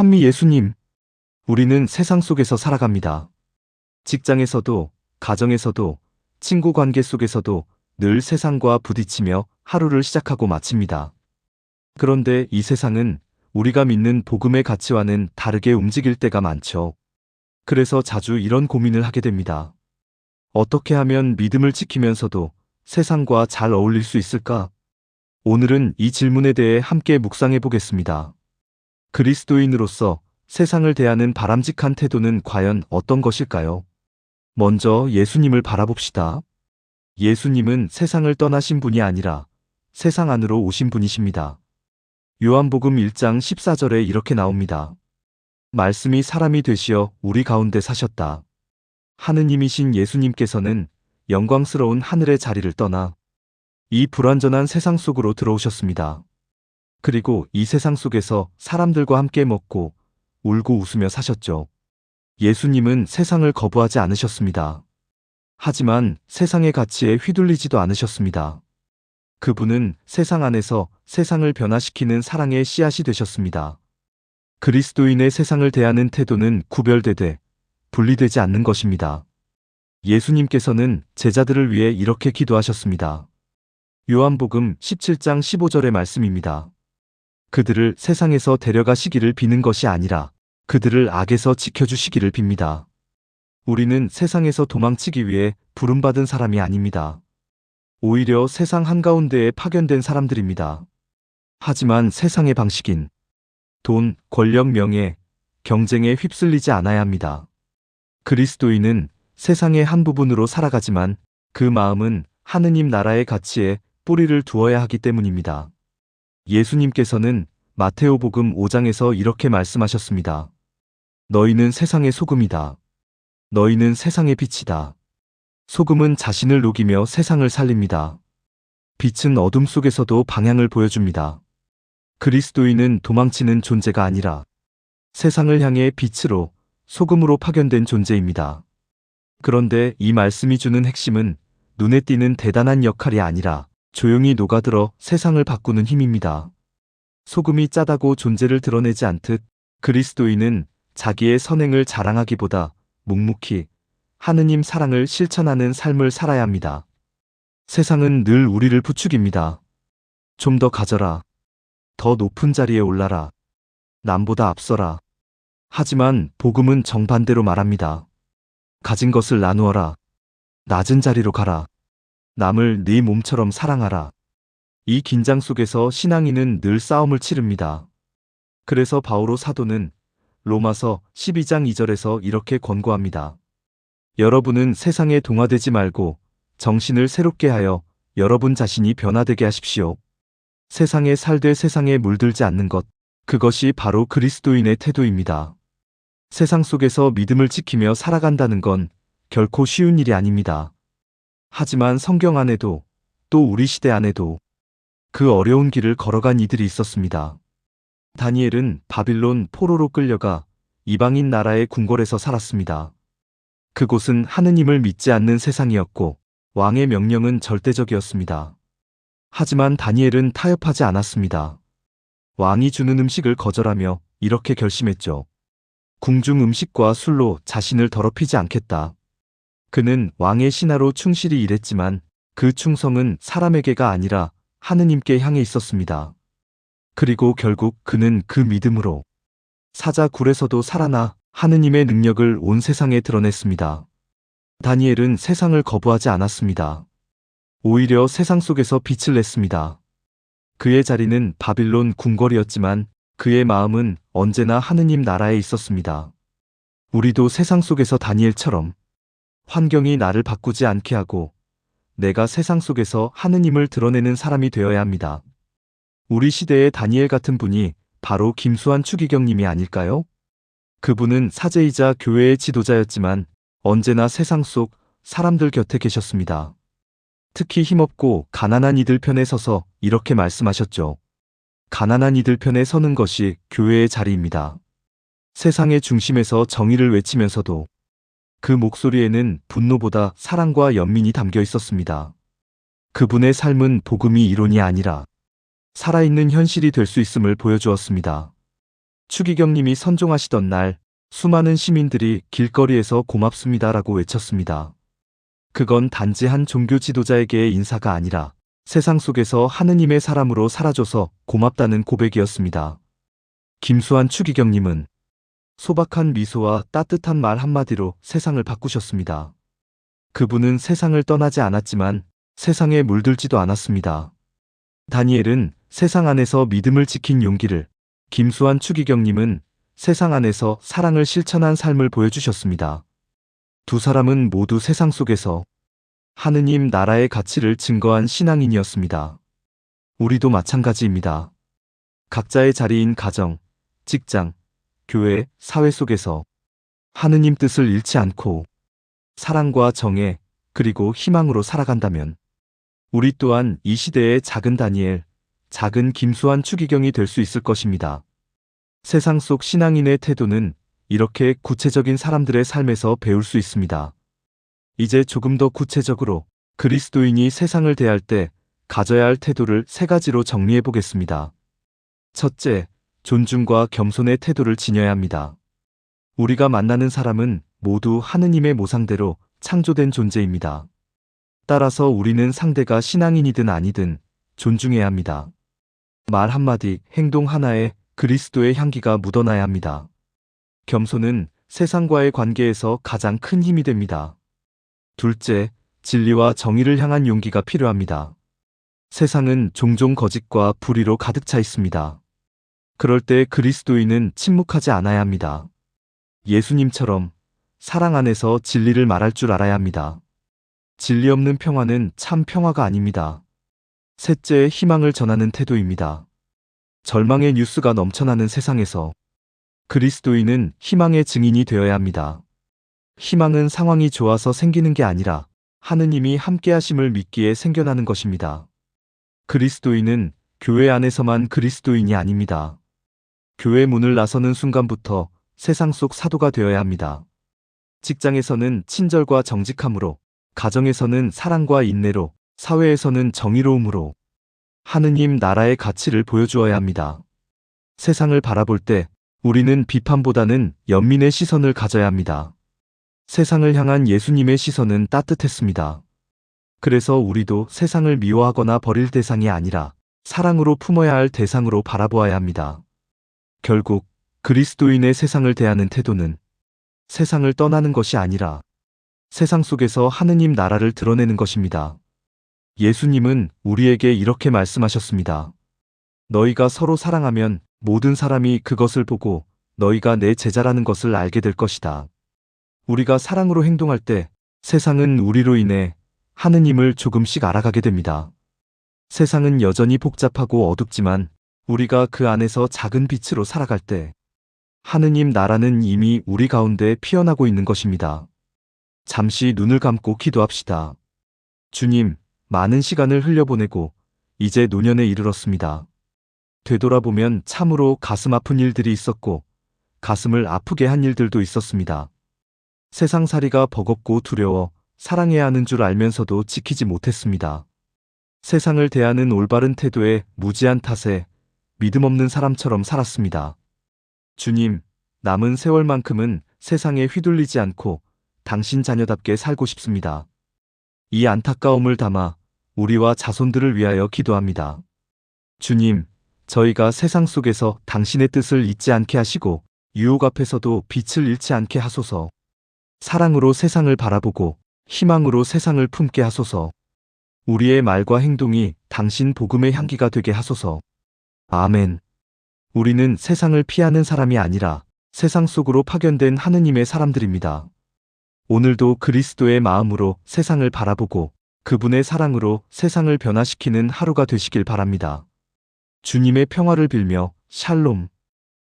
찬미 예수님. 우리는 세상 속에서 살아갑니다. 직장에서도, 가정에서도, 친구 관계 속에서도 늘 세상과 부딪히며 하루를 시작하고 마칩니다. 그런데 이 세상은 우리가 믿는 복음의 가치와는 다르게 움직일 때가 많죠. 그래서 자주 이런 고민을 하게 됩니다. 어떻게 하면 믿음을 지키면서도 세상과 잘 어울릴 수 있을까? 오늘은 이 질문에 대해 함께 묵상해 보겠습니다. 그리스도인으로서 세상을 대하는 바람직한 태도는 과연 어떤 것일까요? 먼저 예수님을 바라봅시다. 예수님은 세상을 떠나신 분이 아니라 세상 안으로 오신 분이십니다. 요한복음 1장 14절에 이렇게 나옵니다. 말씀이 사람이 되시어 우리 가운데 사셨다. 하느님이신 예수님께서는 영광스러운 하늘의 자리를 떠나 이 불완전한 세상 속으로 들어오셨습니다. 그리고 이 세상 속에서 사람들과 함께 먹고 울고 웃으며 사셨죠. 예수님은 세상을 거부하지 않으셨습니다. 하지만 세상의 가치에 휘둘리지도 않으셨습니다. 그분은 세상 안에서 세상을 변화시키는 사랑의 씨앗이 되셨습니다. 그리스도인의 세상을 대하는 태도는 구별되되 분리되지 않는 것입니다. 예수님께서는 제자들을 위해 이렇게 기도하셨습니다. 요한복음 17장 15절의 말씀입니다. 그들을 세상에서 데려가시기를 비는 것이 아니라 그들을 악에서 지켜주시기를 빕니다. 우리는 세상에서 도망치기 위해 부름받은 사람이 아닙니다. 오히려 세상 한가운데에 파견된 사람들입니다. 하지만 세상의 방식인 돈, 권력, 명예, 경쟁에 휩쓸리지 않아야 합니다. 그리스도인은 세상의 한 부분으로 살아가지만 그 마음은 하느님 나라의 가치에 뿌리를 두어야 하기 때문입니다. 예수님께서는 마테오복음 5장에서 이렇게 말씀하셨습니다. 너희는 세상의 소금이다. 너희는 세상의 빛이다. 소금은 자신을 녹이며 세상을 살립니다. 빛은 어둠 속에서도 방향을 보여줍니다. 그리스도인은 도망치는 존재가 아니라 세상을 향해 빛으로 소금으로 파견된 존재입니다. 그런데 이 말씀이 주는 핵심은 눈에 띄는 대단한 역할이 아니라 조용히 녹아들어 세상을 바꾸는 힘입니다. 소금이 짜다고 존재를 드러내지 않듯 그리스도인은 자기의 선행을 자랑하기보다 묵묵히 하느님 사랑을 실천하는 삶을 살아야 합니다. 세상은 늘 우리를 부추깁니다. 좀 더 가져라. 더 높은 자리에 올라라. 남보다 앞서라. 하지만 복음은 정반대로 말합니다. 가진 것을 나누어라. 낮은 자리로 가라. 남을 네 몸처럼 사랑하라. 이 긴장 속에서 신앙인은 늘 싸움을 치릅니다. 그래서 바오로 사도는 로마서 12장 2절에서 이렇게 권고합니다. 여러분은 세상에 동화되지 말고 정신을 새롭게 하여 여러분 자신이 변화되게 하십시오. 세상에 살되 세상에 물들지 않는 것, 그것이 바로 그리스도인의 태도입니다. 세상 속에서 믿음을 지키며 살아간다는 건 결코 쉬운 일이 아닙니다. 하지만 성경 안에도 또 우리 시대 안에도 그 어려운 길을 걸어간 이들이 있었습니다. 다니엘은 바빌론 포로로 끌려가 이방인 나라의 궁궐에서 살았습니다. 그곳은 하느님을 믿지 않는 세상이었고 왕의 명령은 절대적이었습니다. 하지만 다니엘은 타협하지 않았습니다. 왕이 주는 음식을 거절하며 이렇게 결심했죠. 궁중 음식과 술로 자신을 더럽히지 않겠다. 그는 왕의 신하로 충실히 일했지만 그 충성은 사람에게가 아니라 하느님께 향해 있었습니다. 그리고 결국 그는 그 믿음으로 사자 굴에서도 살아나 하느님의 능력을 온 세상에 드러냈습니다. 다니엘은 세상을 거부하지 않았습니다. 오히려 세상 속에서 빛을 냈습니다. 그의 자리는 바빌론 궁궐이었지만 그의 마음은 언제나 하느님 나라에 있었습니다. 우리도 세상 속에서 다니엘처럼 환경이 나를 바꾸지 않게 하고 내가 세상 속에서 하느님을 드러내는 사람이 되어야 합니다. 우리 시대의 다니엘 같은 분이 바로 김수환 추기경님이 아닐까요? 그분은 사제이자 교회의 지도자였지만 언제나 세상 속 사람들 곁에 계셨습니다. 특히 힘없고 가난한 이들 편에 서서 이렇게 말씀하셨죠. 가난한 이들 편에 서는 것이 교회의 자리입니다. 세상의 중심에서 정의를 외치면서도 그 목소리에는 분노보다 사랑과 연민이 담겨 있었습니다. 그분의 삶은 복음이 이론이 아니라 살아있는 현실이 될 수 있음을 보여주었습니다. 추기경님이 선종하시던 날 수많은 시민들이 길거리에서 고맙습니다라고 외쳤습니다. 그건 단지 한 종교 지도자에게의 인사가 아니라 세상 속에서 하느님의 사람으로 살아줘서 고맙다는 고백이었습니다. 김수환 추기경님은 소박한 미소와 따뜻한 말 한마디로 세상을 바꾸셨습니다. 그분은 세상을 떠나지 않았지만 세상에 물들지도 않았습니다. 다니엘은 세상 안에서 믿음을 지킨 용기를, 김수환 추기경님은 세상 안에서 사랑을 실천한 삶을 보여주셨습니다. 두 사람은 모두 세상 속에서 하느님 나라의 가치를 증거한 신앙인이었습니다. 우리도 마찬가지입니다. 각자의 자리인 가정, 직장, 교회, 사회 속에서 하느님 뜻을 잃지 않고 사랑과 정의, 그리고 희망으로 살아간다면 우리 또한 이 시대의 작은 다니엘, 작은 김수환 추기경이 될 수 있을 것입니다. 세상 속 신앙인의 태도는 이렇게 구체적인 사람들의 삶에서 배울 수 있습니다. 이제 조금 더 구체적으로 그리스도인이 세상을 대할 때 가져야 할 태도를 세 가지로 정리해 보겠습니다. 첫째, 존중과 겸손의 태도를 지녀야 합니다. 우리가 만나는 사람은 모두 하느님의 모상대로 창조된 존재입니다. 따라서 우리는 상대가 신앙인이든 아니든 존중해야 합니다. 말 한마디, 행동 하나에 그리스도의 향기가 묻어나야 합니다. 겸손은 세상과의 관계에서 가장 큰 힘이 됩니다. 둘째, 진리와 정의를 향한 용기가 필요합니다. 세상은 종종 거짓과 불의로 가득 차 있습니다. 그럴 때 그리스도인은 침묵하지 않아야 합니다. 예수님처럼 사랑 안에서 진리를 말할 줄 알아야 합니다. 진리 없는 평화는 참 평화가 아닙니다. 셋째, 희망을 전하는 태도입니다. 절망의 뉴스가 넘쳐나는 세상에서 그리스도인은 희망의 증인이 되어야 합니다. 희망은 상황이 좋아서 생기는 게 아니라 하느님이 함께 하심을 믿기에 생겨나는 것입니다. 그리스도인은 교회 안에서만 그리스도인이 아닙니다. 교회 문을 나서는 순간부터 세상 속 사도가 되어야 합니다. 직장에서는 친절과 정직함으로, 가정에서는 사랑과 인내로, 사회에서는 정의로움으로 하느님 나라의 가치를 보여주어야 합니다. 세상을 바라볼 때 우리는 비판보다는 연민의 시선을 가져야 합니다. 세상을 향한 예수님의 시선은 따뜻했습니다. 그래서 우리도 세상을 미워하거나 버릴 대상이 아니라 사랑으로 품어야 할 대상으로 바라보아야 합니다. 결국 그리스도인의 세상을 대하는 태도는 세상을 떠나는 것이 아니라 세상 속에서 하느님 나라를 드러내는 것입니다. 예수님은 우리에게 이렇게 말씀하셨습니다. 너희가 서로 사랑하면 모든 사람이 그것을 보고 너희가 내 제자라는 것을 알게 될 것이다. 우리가 사랑으로 행동할 때 세상은 우리로 인해 하느님을 조금씩 알아가게 됩니다. 세상은 여전히 복잡하고 어둡지만 우리가 그 안에서 작은 빛으로 살아갈 때 하느님 나라는 이미 우리 가운데 피어나고 있는 것입니다. 잠시 눈을 감고 기도합시다. 주님, 많은 시간을 흘려보내고 이제 노년에 이르렀습니다. 되돌아보면 참으로 가슴 아픈 일들이 있었고 가슴을 아프게 한 일들도 있었습니다. 세상살이가 버겁고 두려워 사랑해야 하는 줄 알면서도 지키지 못했습니다. 세상을 대하는 올바른 태도에 무지한 탓에 믿음 없는 사람처럼 살았습니다. 주님, 남은 세월만큼은 세상에 휘둘리지 않고 당신 자녀답게 살고 싶습니다. 이 안타까움을 담아 우리와 자손들을 위하여 기도합니다. 주님, 저희가 세상 속에서 당신의 뜻을 잊지 않게 하시고 유혹 앞에서도 빛을 잃지 않게 하소서. 사랑으로 세상을 바라보고 희망으로 세상을 품게 하소서. 우리의 말과 행동이 당신 복음의 향기가 되게 하소서. 아멘. 우리는 세상을 피하는 사람이 아니라 세상 속으로 파견된 하느님의 사람들입니다. 오늘도 그리스도의 마음으로 세상을 바라보고 그분의 사랑으로 세상을 변화시키는 하루가 되시길 바랍니다. 주님의 평화를 빌며 샬롬.